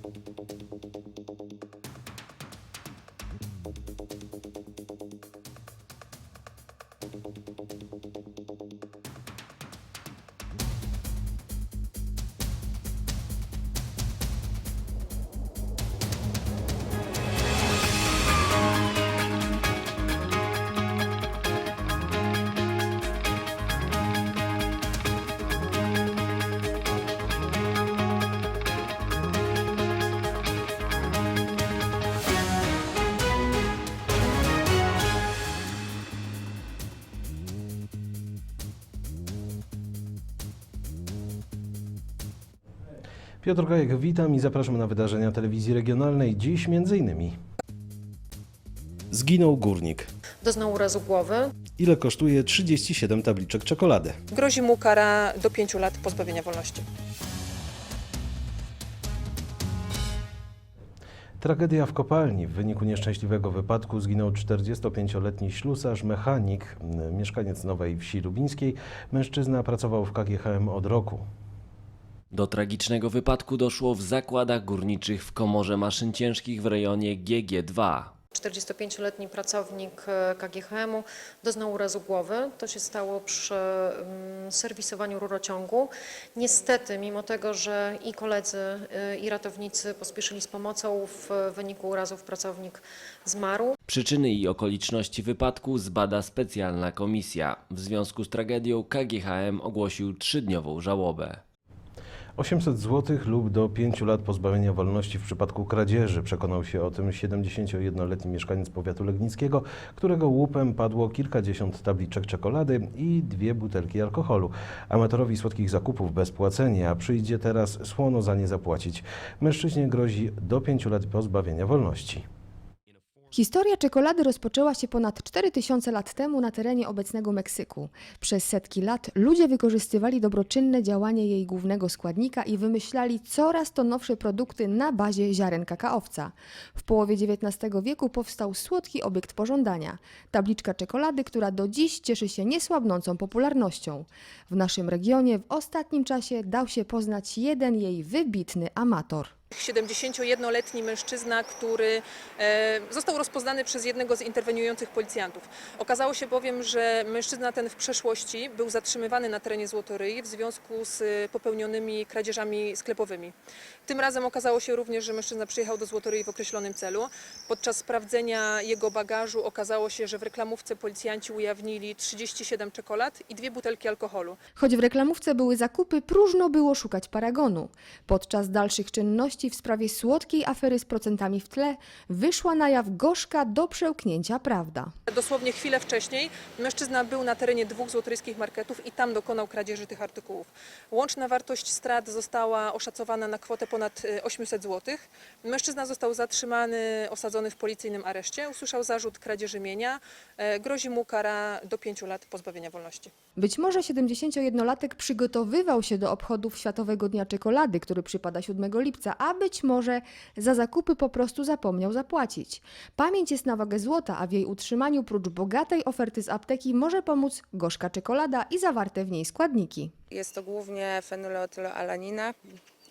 ポポポポポポポポポポ。Piotr Gajek, witam i zapraszam na wydarzenia telewizji regionalnej. Dziś między innymi Zginął górnik. Doznał urazu głowy. Ile kosztuje 37 tabliczek czekolady? Grozi mu kara do 5 lat pozbawienia wolności. Tragedia w kopalni. W wyniku nieszczęśliwego wypadku zginął 45-letni ślusarz, mechanik, mieszkaniec Nowej Wsi Lubińskiej. Mężczyzna pracował w KGHM od roku. Do tragicznego wypadku doszło w zakładach górniczych w komorze maszyn ciężkich w rejonie GG2. 45-letni pracownik e, KGHM-u doznał urazu głowy. To się stało przy mm, serwisowaniu rurociągu. Niestety, mimo tego, że i koledzy, e, i ratownicy pospieszyli z pomocą, w wyniku urazów pracownik zmarł. Przyczyny i okoliczności wypadku zbada specjalna komisja. W związku z tragedią KGHM ogłosił trzydniową żałobę. 800 zł lub do 5 lat pozbawienia wolności w przypadku kradzieży. Przekonał się o tym 71-letni mieszkaniec powiatu legnickiego, którego łupem padło kilkadziesiąt tabliczek czekolady i dwie butelki alkoholu. Amatorowi słodkich zakupów bez płacenia, przyjdzie teraz słono za nie zapłacić. Mężczyźnie grozi do 5 lat pozbawienia wolności. Historia czekolady rozpoczęła się ponad 4000 lat temu na terenie obecnego Meksyku. Przez setki lat ludzie wykorzystywali dobroczynne działanie jej głównego składnika i wymyślali coraz to nowsze produkty na bazie ziaren kakaowca. W połowie XIX wieku powstał słodki obiekt pożądania tabliczka czekolady, która do dziś cieszy się niesłabnącą popularnością. W naszym regionie w ostatnim czasie dał się poznać jeden jej wybitny amator. 71-letni mężczyzna, który e, został rozpoznany przez jednego z interweniujących policjantów. Okazało się bowiem, że mężczyzna ten w przeszłości był zatrzymywany na terenie Złotoryi w związku z e, popełnionymi kradzieżami sklepowymi. Tym razem okazało się również, że mężczyzna przyjechał do Złotoryi w określonym celu. Podczas sprawdzenia jego bagażu okazało się, że w reklamówce policjanci ujawnili 37 czekolad i dwie butelki alkoholu. Choć w reklamówce były zakupy, próżno było szukać paragonu. Podczas dalszych czynności w sprawie słodkiej afery z procentami w tle wyszła na jaw gorzka do przełknięcia prawda. Dosłownie chwilę wcześniej mężczyzna był na terenie dwóch złotoryjskich marketów i tam dokonał kradzieży tych artykułów. Łączna wartość strat została oszacowana na kwotę ponad y, 800 zł. Mężczyzna został zatrzymany, osadzony w policyjnym areszcie. Usłyszał zarzut kradzieży mienia. E, Grozi mu kara do 5 lat pozbawienia wolności. Być może 71-latek przygotowywał się do obchodów Światowego Dnia Czekolady, który przypada 7 lipca, a być może za zakupy po prostu zapomniał zapłacić. Pamięć jest na wagę złota, a w jej utrzymaniu prócz bogatej oferty z apteki może pomóc gorzka czekolada i zawarte w niej składniki. Jest to głównie fenyletyloalanina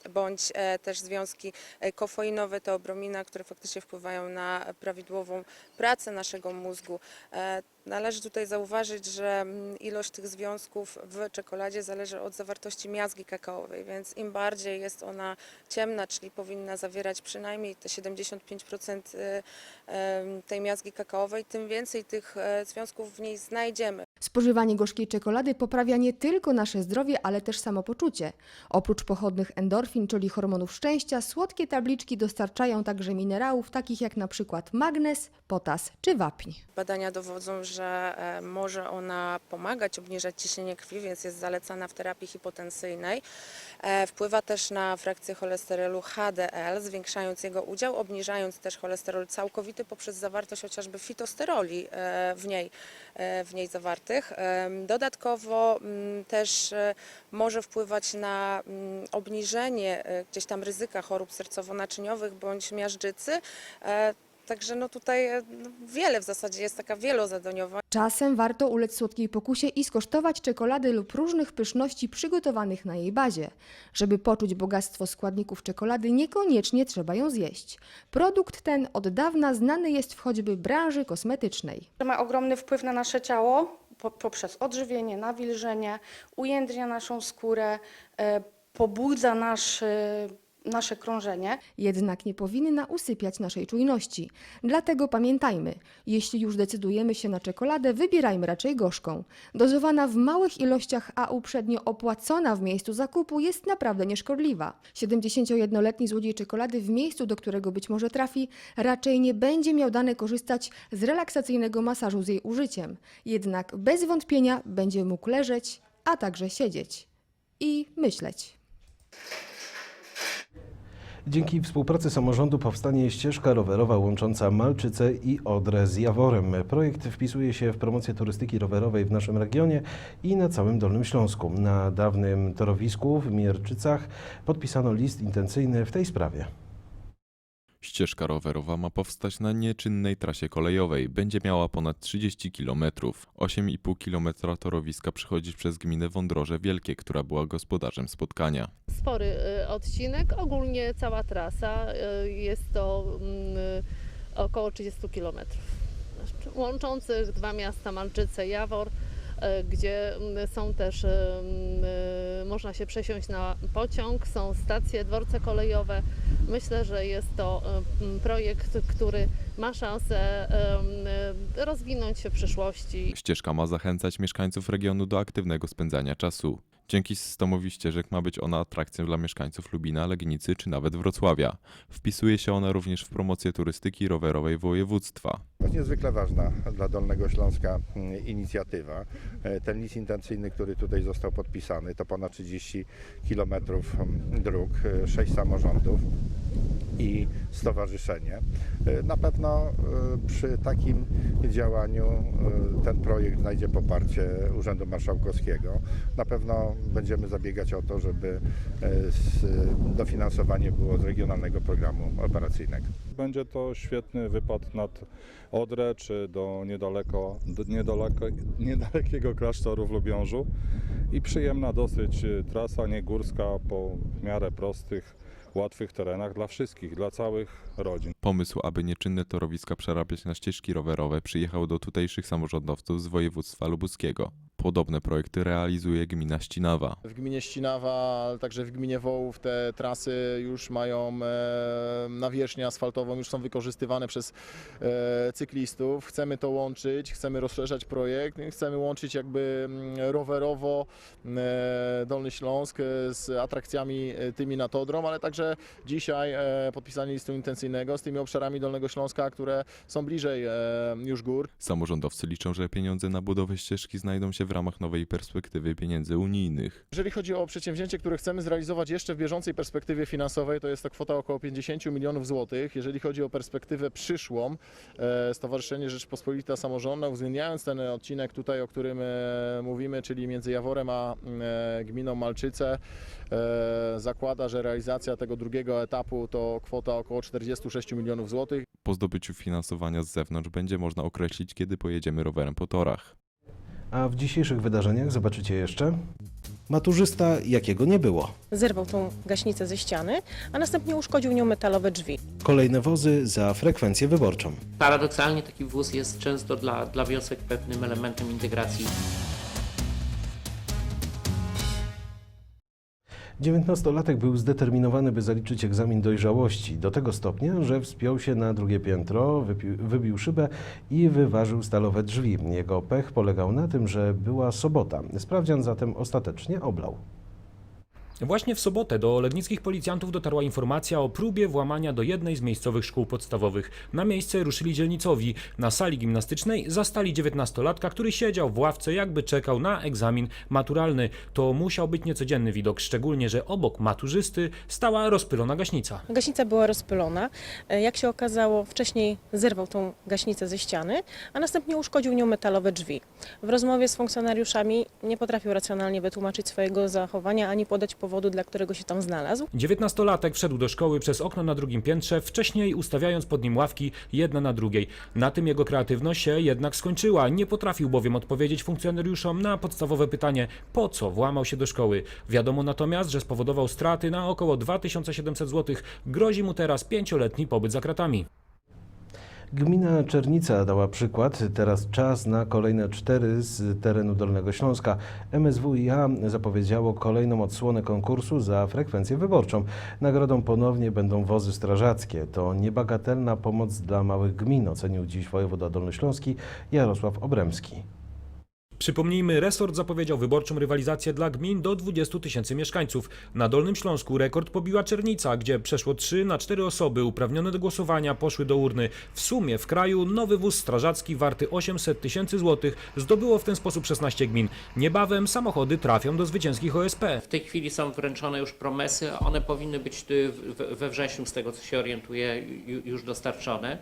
bądź e, też związki e, kofeinowe, teobromina, które faktycznie wpływają na prawidłową pracę naszego mózgu. E, Należy tutaj zauważyć, że mm, ilość tych związków w czekoladzie zależy od zawartości miazgi kakaowej, więc im bardziej jest ona ciemna, czyli powinna zawierać przynajmniej te 75% e, em, tej miazgi kakaowej, tym więcej tych związków w niej znajdziemy. Spożywanie gorzkiej czekolady poprawia nie tylko nasze zdrowie, ale też samopoczucie. Oprócz pochodnych endorfin, czyli hormonów szczęścia, słodkie tabliczki dostarczają także minerałów takich jak na przykład magnez, potas czy wapń. Badania dowodzą, że e, może ona pomagać obniżać ciśnienie krwi, więc jest zalecana w terapii hipotensyjnej. E, Wpływa też na frakcję cholesterolu HDL, zwiększając jego udział, obniżając też cholesterol całkowity poprzez zawartość chociażby fitosteroli e, w niej, w niej zawartych. Dodatkowo mm, też e, może wpływać na mm, obniżenie e, gdzieś tam ryzyka chorób sercowo-naczyniowych bądź miażdżycy. E, Także no tutaj no, wiele w zasadzie jest taka wielozadaniowa. Czasem warto ulec słodkiej pokusie i skosztować czekolady lub różnych pyszności przygotowanych na jej bazie. Żeby poczuć bogactwo składników czekolady, niekoniecznie trzeba ją zjeść. Produkt ten od dawna znany jest w choćby branży kosmetycznej. Ma ogromny wpływ na nasze ciało poprzez odżywienie, nawilżenie, ujędrnia naszą skórę, e, pobudza nasz, e, nasze krążenie. Jednak nie powinna usypiać naszej czujności. Dlatego pamiętajmy, jeśli już decydujemy się na czekoladę, wybierajmy raczej gorzką. Dozowana w małych ilościach, a uprzednio opłacona w miejscu zakupu jest naprawdę nieszkodliwa. 71-letni złodziej czekolady w miejscu, do którego być może trafi, raczej nie będzie miał dane korzystać z relaksacyjnego masażu z jej użyciem. Jednak bez wątpienia będzie mógł leżeć, a także siedzieć i myśleć. Dzięki współpracy samorządu powstanie ścieżka rowerowa łącząca Malczyce i Odrę z Jaworem. Projekt wpisuje się w promocję turystyki rowerowej w naszym regionie i na całym Dolnym Śląsku. Na dawnym torowisku w Mierczycach podpisano list intencyjny w tej sprawie. Ścieżka rowerowa ma powstać na nieczynnej trasie kolejowej. Będzie miała ponad 30 km. 8,5 km torowiska przechodzi przez gminę Wądroże Wielkie, która była gospodarzem spotkania. spory y, odcinek. Ogólnie cała trasa y, jest to mm, około 30 km. Łączących dwa miasta Malczyce Jawor, y, gdzie mm, są też, y, można się przesiąść na pociąg, są stacje, dworce kolejowe. Myślę, że jest to m, projekt, który ma szansę y, rozwinąć się w przyszłości. Ścieżka ma zachęcać mieszkańców regionu do aktywnego spędzania czasu. Dzięki systemowi ścieżek ma być ona atrakcją dla mieszkańców Lubina, Legnicy czy nawet Wrocławia. Wpisuje się ona również w promocję turystyki rowerowej województwa. To jest niezwykle ważna dla Dolnego Śląska mm, inicjatywa. E, Ten list intencyjny, który tutaj został podpisany, to ponad 30 km dróg, 6 samorządów i stowarzyszenie. E, Na pewno e, przy takim działaniu e, ten projekt znajdzie poparcie Urzędu Marszałkowskiego. Na pewno będziemy zabiegać o to, żeby dofinansowanie było z Regionalnego Programu Operacyjnego. Będzie to świetny wypad nad Odrę czy do niedaleko, do niedaleko, niedalekiego klasztoru w Lubiążu i przyjemna dosyć trasa, nie górska, po miarę prostych, łatwych terenach dla wszystkich, dla całych rodzin. Pomysł, aby nieczynne torowiska przerabiać na ścieżki rowerowe, przyjechał do tutejszych samorządowców z województwa lubuskiego. Podobne projekty realizuje gmina Ścinawa. W gminie Ścinawa, ale także w gminie Wołów te trasy już mają e, nawierzchnię asfaltową, już są wykorzystywane przez e, cyklistów. Chcemy to łączyć, chcemy rozszerzać projekt, chcemy łączyć jakby mm, rowerowo e, Dolny Śląsk e, z atrakcjami e, tymi nad Odrą, ale także dzisiaj e, podpisanie listu intencyjnego z tymi obszarami Dolnego Śląska, które są bliżej e, już gór. Samorządowcy liczą, że pieniądze na budowę ścieżki znajdą się w ramach nowej perspektywy pieniędzy unijnych. Jeżeli chodzi o przedsięwzięcie, które chcemy zrealizować jeszcze w bieżącej perspektywie finansowej, to jest to kwota około 50 milionów złotych. Jeżeli chodzi o perspektywę przyszłą, e, Stowarzyszenie Rzeczpospolita Samorządna, uwzględniając ten odcinek tutaj, o którym e, mówimy, czyli między Jaworem a e, gminą Malczyce, zakłada, że realizacja tego drugiego etapu to kwota około 46 milionów złotych. Po zdobyciu finansowania z zewnątrz będzie można określić, kiedy pojedziemy rowerem po torach. A w dzisiejszych wydarzeniach zobaczycie jeszcze maturzysta, jakiego nie było. Zerwał tą gaśnicę ze ściany, a następnie uszkodził nią metalowe drzwi. Kolejne wozy za frekwencję wyborczą. Paradoksalnie taki wóz jest często dla, dla wiosek pewnym elementem integracji. 19-latek był zdeterminowany, by zaliczyć egzamin dojrzałości do tego stopnia, że wspiął się na drugie piętro, wypił, wybił szybę i wyważył stalowe drzwi. Jego pech polegał na tym, że była sobota. Sprawdzian zatem ostatecznie oblał. Właśnie w sobotę do legnickich policjantów dotarła informacja o próbie włamania do jednej z miejscowych szkół podstawowych. Na miejsce ruszyli dzielnicowi. Na sali gimnastycznej zastali 19-latka, który siedział w ławce, jakby czekał na egzamin maturalny. To musiał być niecodzienny widok, szczególnie, że obok maturzysty stała rozpylona gaśnica. Gaśnica była rozpylona. E, Jak się okazało, wcześniej zerwał tą gaśnicę ze ściany, a następnie uszkodził nią metalowe drzwi. W rozmowie z funkcjonariuszami nie potrafił racjonalnie wytłumaczyć swojego zachowania ani podać powodu, dla którego się tam znalazł. Dziewiętnastolatek wszedł do szkoły przez okno na drugim piętrze, wcześniej ustawiając pod nim ławki jedna na drugiej. Na tym jego kreatywność się jednak skończyła. Nie potrafił bowiem odpowiedzieć funkcjonariuszom na podstawowe pytanie, po co włamał się do szkoły. Wiadomo natomiast, że spowodował straty na około 2700 zł. Grozi mu teraz pięcioletni pobyt za kratami. Gmina Czernica dała przykład, teraz czas na kolejne cztery z terenu Dolnego Śląska. MSWiA zapowiedziało kolejną odsłonę konkursu za frekwencję wyborczą. Nagrodą ponownie będą wozy strażackie. To niebagatelna pomoc dla małych gmin, ocenił dziś wojewoda dolnośląski Jarosław Obremski. Przypomnijmy, resort zapowiedział wyborczą rywalizację dla gmin do 20 tysięcy mieszkańców. Na Dolnym Śląsku rekord pobiła Czernica, gdzie przeszło 3 na 4 osoby uprawnione do głosowania poszły do urny. W sumie w kraju nowy wóz strażacki warty 800 tysięcy złotych zdobyło w ten sposób 16 gmin. Niebawem samochody trafią do zwycięskich OSP. W tej chwili są wręczone już promesy, one powinny być we wrześniu, z tego co się orientuję, ju- już dostarczone.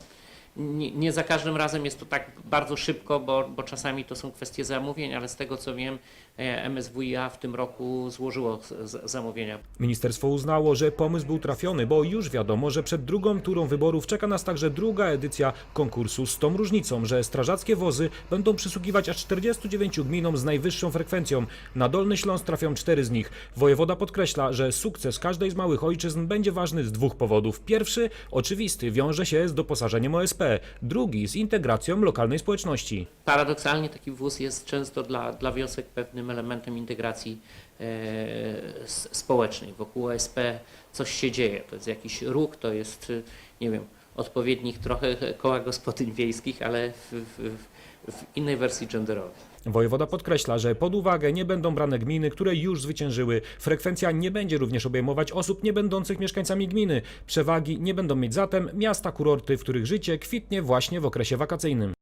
Nie, nie za każdym razem jest to tak bardzo szybko, bo, bo czasami to są kwestie zamówień, ale z tego co wiem, e, MSWiA w tym roku złożyło z- zamówienia. Ministerstwo uznało, że pomysł był trafiony, bo już wiadomo, że przed drugą turą wyborów czeka nas także druga edycja konkursu z tą różnicą, że strażackie wozy będą przysługiwać aż 49 gminom z najwyższą frekwencją. Na Dolny Śląsk trafią cztery z nich. Wojewoda podkreśla, że sukces każdej z małych ojczyzn będzie ważny z dwóch powodów. Pierwszy, oczywisty, wiąże się z doposażeniem OSP. Drugi, z integracją lokalnej społeczności. Paradoksalnie taki wóz jest często dla, dla wiosek pewnym elementem integracji e, społecznej. Wokół OSP coś się dzieje, to jest jakiś ruch, to jest, nie wiem, odpowiednik trochę koła gospodyń wiejskich, ale w, w, w innej wersji genderowej. Wojewoda podkreśla, że pod uwagę nie będą brane gminy, które już zwyciężyły. Frekwencja nie będzie również obejmować osób nie będących mieszkańcami gminy. Przewagi nie będą mieć zatem miasta kurorty, w których życie kwitnie właśnie w okresie wakacyjnym.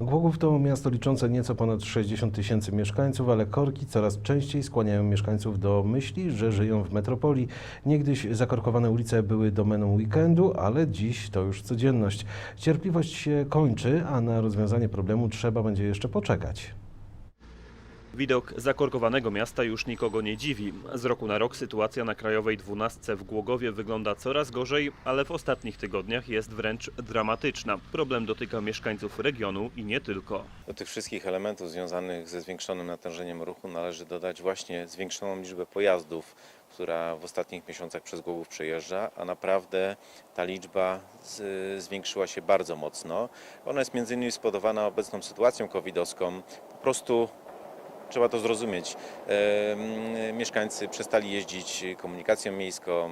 Głogów to miasto liczące nieco ponad 60 tysięcy mieszkańców, ale korki coraz częściej skłaniają mieszkańców do myśli, że żyją w metropolii. Niegdyś zakorkowane ulice były domeną weekendu, ale dziś to już codzienność. Cierpliwość się kończy, a na rozwiązanie problemu trzeba będzie jeszcze poczekać. Widok zakorkowanego miasta już nikogo nie dziwi. Z roku na rok sytuacja na Krajowej 12 w Głogowie wygląda coraz gorzej, ale w ostatnich tygodniach jest wręcz dramatyczna. Problem dotyka mieszkańców regionu i nie tylko. Do tych wszystkich elementów związanych ze zwiększonym natężeniem ruchu należy dodać właśnie zwiększoną liczbę pojazdów, która w ostatnich miesiącach przez Głogów przejeżdża, a naprawdę ta liczba z, zwiększyła się bardzo mocno. Ona jest między innymi spowodowana obecną sytuacją covidowską. Po prostu Trzeba to zrozumieć. Mieszkańcy przestali jeździć komunikacją miejską,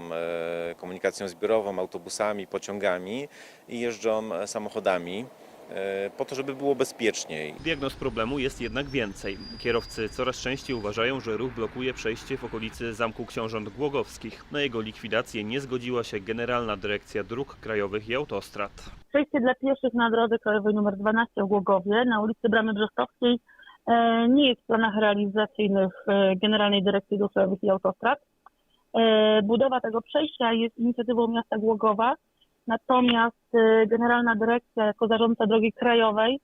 komunikacją zbiorową, autobusami, pociągami i jeżdżą samochodami e, po to, żeby było bezpieczniej. Diagnoz problemu jest jednak więcej. Kierowcy coraz częściej uważają, że ruch blokuje przejście w okolicy Zamku Książąt Głogowskich. Na jego likwidację nie zgodziła się Generalna Dyrekcja Dróg Krajowych i Autostrad. Przejście dla pieszych na drodze krajowej nr 12 w Głogowie na ulicy Bramy Brzostowskiej nie jest w planach realizacyjnych e, Generalnej Dyrekcji Dróg i Autostrad. E, Budowa tego przejścia jest inicjatywą miasta Głogowa, natomiast e, Generalna Dyrekcja jako zarządca drogi krajowej,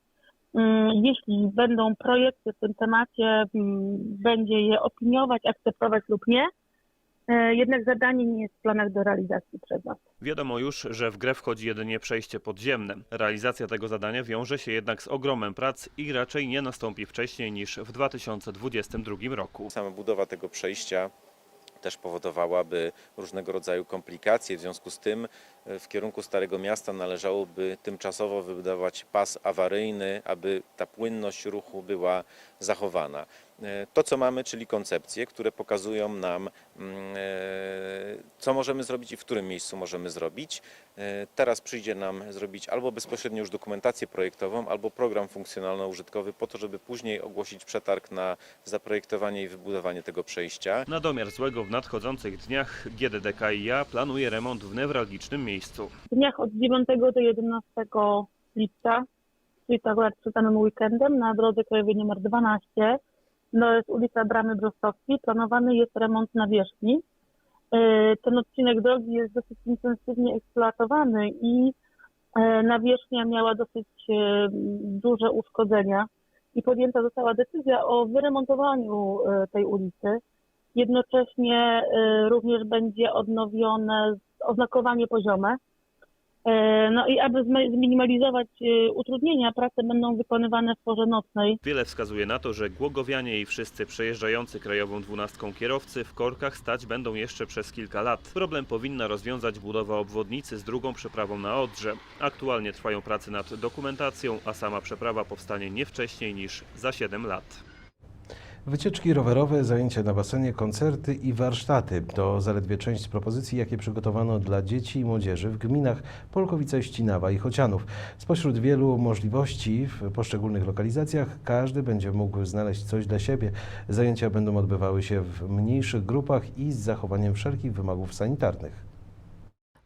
mm, jeśli będą projekty w tym temacie, mm, będzie je opiniować, akceptować lub nie. E, Jednak zadanie nie jest w planach do realizacji przez nas. Wiadomo już, że w grę wchodzi jedynie przejście podziemne. Realizacja tego zadania wiąże się jednak z ogromem prac i raczej nie nastąpi wcześniej niż w 2022 roku. Sama budowa tego przejścia też powodowałaby różnego rodzaju komplikacje. W związku z tym e, w kierunku Starego Miasta należałoby tymczasowo wybudować pas awaryjny, aby ta płynność ruchu była zachowana. E, To, co mamy, czyli koncepcje, które pokazują nam, mm, e, co możemy zrobić i w którym miejscu możemy zrobić. E, Teraz przyjdzie nam zrobić albo bezpośrednio już dokumentację projektową, albo program funkcjonalno-użytkowy po to, żeby później ogłosić przetarg na zaprojektowanie i wybudowanie tego przejścia. Na domiar złego w nadchodzących dniach GDDKiA planuje remont w newralgicznym miejscu. W dniach od 9 do 11 lipca, czyli to akurat przed samym weekendem, na drodze krajowej nr 12, no jest ulica Bramy Brzostowskiej, planowany jest remont nawierzchni. E, Ten odcinek drogi jest dosyć intensywnie eksploatowany i e, nawierzchnia miała dosyć e, duże uszkodzenia i podjęta została decyzja o wyremontowaniu tej ulicy. Jednocześnie również będzie odnowione oznakowanie poziome. Y, No i aby zminimalizować y, utrudnienia, prace będą wykonywane w porze nocnej. Wiele wskazuje na to, że Głogowianie i wszyscy przejeżdżający krajową dwunastką kierowcy w korkach stać będą jeszcze przez kilka lat. Problem powinna rozwiązać budowa obwodnicy z drugą przeprawą na Odrze. Aktualnie trwają prace nad dokumentacją, a sama przeprawa powstanie nie wcześniej niż za 7 lat. Wycieczki rowerowe, zajęcia na basenie, koncerty i warsztaty to zaledwie część propozycji, jakie przygotowano dla dzieci i młodzieży w gminach Polkowice, Ścinawa i Chocianów. Spośród wielu możliwości w poszczególnych lokalizacjach każdy będzie mógł znaleźć coś dla siebie. Zajęcia będą odbywały się w mniejszych grupach i z zachowaniem wszelkich wymogów sanitarnych.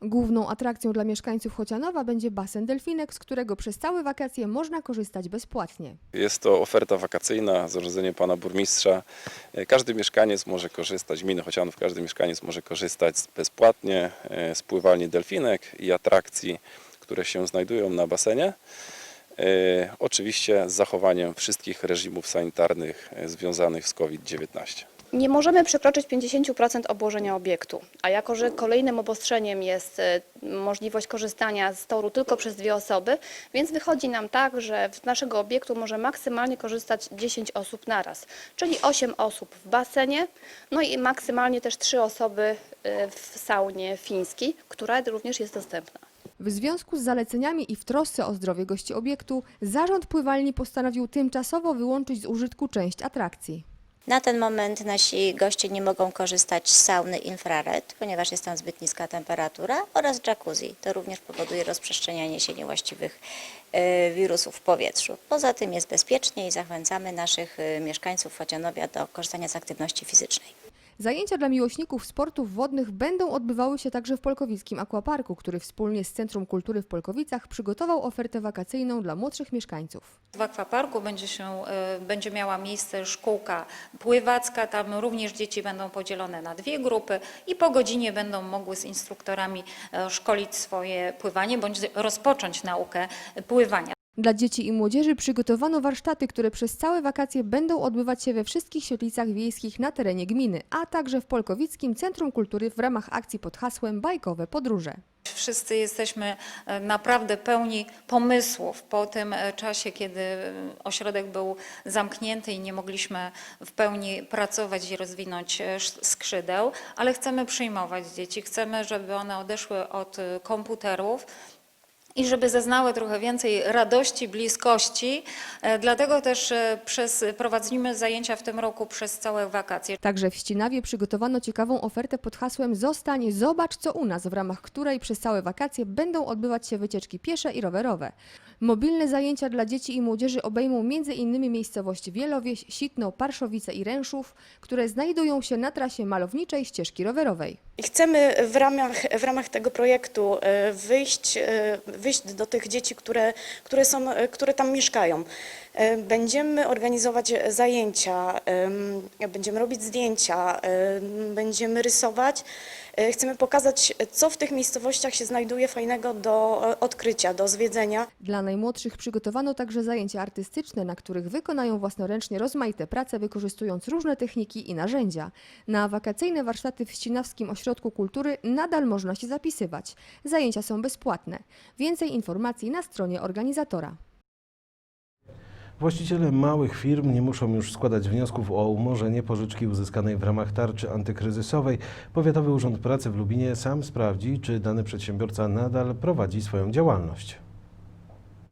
Główną atrakcją dla mieszkańców Chocianowa będzie basen Delfinek, z którego przez całe wakacje można korzystać bezpłatnie. Jest to oferta wakacyjna, zarządzenie pana burmistrza. Każdy mieszkaniec może korzystać, gminy Chocianów, każdy mieszkaniec może korzystać bezpłatnie e, z pływalni delfinek i atrakcji, które się znajdują na basenie. E, Oczywiście z zachowaniem wszystkich reżimów sanitarnych e, związanych z COVID-19. Nie możemy przekroczyć 50% obłożenia obiektu, a jako że kolejnym obostrzeniem jest e, możliwość korzystania z toru tylko przez dwie osoby, więc wychodzi nam tak, że z naszego obiektu może maksymalnie korzystać 10 osób naraz, czyli 8 osób w basenie, no i maksymalnie też 3 osoby e, w saunie fińskiej, która również jest dostępna. W związku z zaleceniami i w trosce o zdrowie gości obiektu, zarząd pływalni postanowił tymczasowo wyłączyć z użytku część atrakcji. Na ten moment nasi goście nie mogą korzystać z sauny infrared, ponieważ jest tam zbyt niska temperatura oraz jacuzzi. To również powoduje rozprzestrzenianie się niewłaściwych e, wirusów w powietrzu. Poza tym jest bezpiecznie i zachęcamy naszych e, mieszkańców Chocianowia do korzystania z aktywności fizycznej. Zajęcia dla miłośników sportów wodnych będą odbywały się także w Polkowickim Aquaparku, który wspólnie z Centrum Kultury w Polkowicach przygotował ofertę wakacyjną dla młodszych mieszkańców. W akwaparku będzie, się, e, będzie miała miejsce szkółka pływacka. Tam również dzieci będą podzielone na dwie grupy i po godzinie będą mogły z instruktorami e, szkolić swoje pływanie bądź rozpocząć naukę pływania. Dla dzieci i młodzieży przygotowano warsztaty, które przez całe wakacje będą odbywać się we wszystkich świetlicach wiejskich na terenie gminy, a także w Polkowickim Centrum Kultury w ramach akcji pod hasłem Bajkowe Podróże. Wszyscy jesteśmy e, naprawdę pełni pomysłów po tym e, czasie, kiedy e, ośrodek był zamknięty i nie mogliśmy w pełni pracować i rozwinąć skrzydeł, ale chcemy przyjmować dzieci, chcemy, żeby one odeszły od komputerów i żeby zeznały trochę więcej radości, bliskości. E, Dlatego też e, przez, prowadzimy zajęcia w tym roku przez całe wakacje. Także w Ścinawie przygotowano ciekawą ofertę pod hasłem Zostań, zobacz co u nas, w ramach której przez całe wakacje będą odbywać się wycieczki piesze i rowerowe. Mobilne zajęcia dla dzieci i młodzieży obejmą m.in. miejscowości Wielowieś, Sitno, Parszowice i Ręszów, które znajdują się na trasie malowniczej ścieżki rowerowej. Chcemy w ramach, w ramach tego projektu e, wyjść, e, wyjść do tych dzieci, które, które, są, e, które tam mieszkają. E, Będziemy organizować zajęcia, em, będziemy robić zdjęcia, em, będziemy rysować. E, Chcemy pokazać, co w tych miejscowościach się znajduje fajnego do e, odkrycia, do zwiedzenia. Dla najmłodszych przygotowano także zajęcia artystyczne, na których wykonają własnoręcznie rozmaite prace, wykorzystując różne techniki i narzędzia. Na wakacyjne warsztaty w Ścinawskim Ośrodku Kultury nadal można się zapisywać. Zajęcia są bezpłatne. Więcej informacji na stronie organizatora. Właściciele małych firm nie muszą już składać wniosków o umorzenie pożyczki uzyskanej w ramach tarczy antykryzysowej. Powiatowy Urząd Pracy w Lubinie sam sprawdzi, czy dany przedsiębiorca nadal prowadzi swoją działalność.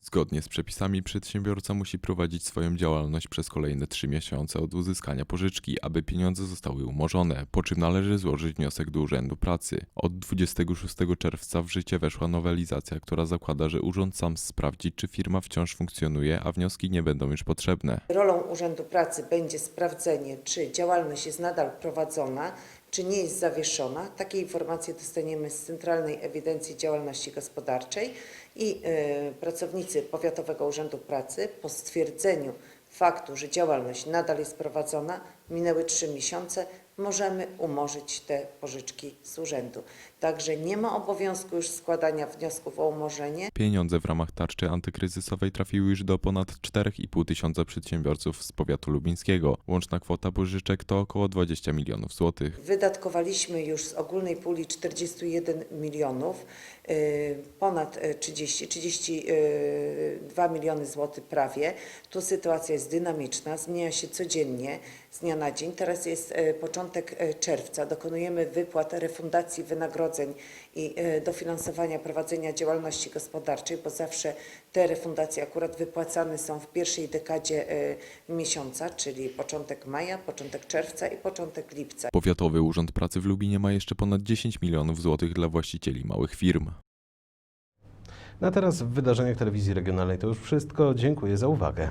Zgodnie z przepisami przedsiębiorca musi prowadzić swoją działalność przez kolejne trzy miesiące od uzyskania pożyczki, aby pieniądze zostały umorzone, po czym należy złożyć wniosek do Urzędu Pracy. Od 26 czerwca w życie weszła nowelizacja, która zakłada, że urząd sam sprawdzi, czy firma wciąż funkcjonuje, a wnioski nie będą już potrzebne. Rolą Urzędu Pracy będzie sprawdzenie, czy działalność jest nadal prowadzona, czy nie jest zawieszona. Takie informacje dostaniemy z Centralnej Ewidencji Działalności Gospodarczej i y, pracownicy Powiatowego Urzędu Pracy po stwierdzeniu faktu, że działalność nadal jest prowadzona, minęły trzy miesiące, możemy umorzyć te pożyczki z urzędu. Także nie ma obowiązku już składania wniosków o umorzenie. Pieniądze w ramach tarczy antykryzysowej trafiły już do ponad 4,5 tysiąca przedsiębiorców z powiatu lubińskiego. Łączna kwota pożyczek to około 20 milionów złotych. Wydatkowaliśmy już z ogólnej puli 41 milionów, y, ponad y, 30, 32 miliony złotych prawie. Tu sytuacja jest dynamiczna, zmienia się codziennie, z dnia na dzień. Teraz jest y, początek y, czerwca, dokonujemy wypłat refundacji wynagrodzeń i y, dofinansowania prowadzenia działalności gospodarczej, bo zawsze te refundacje akurat wypłacane są w pierwszej dekadzie y, miesiąca, czyli początek maja, początek czerwca i początek lipca. Powiatowy Urząd Pracy w Lubinie ma jeszcze ponad 10 milionów złotych dla właścicieli małych firm. Na teraz w wydarzeniach telewizji regionalnej to już wszystko. Dziękuję za uwagę.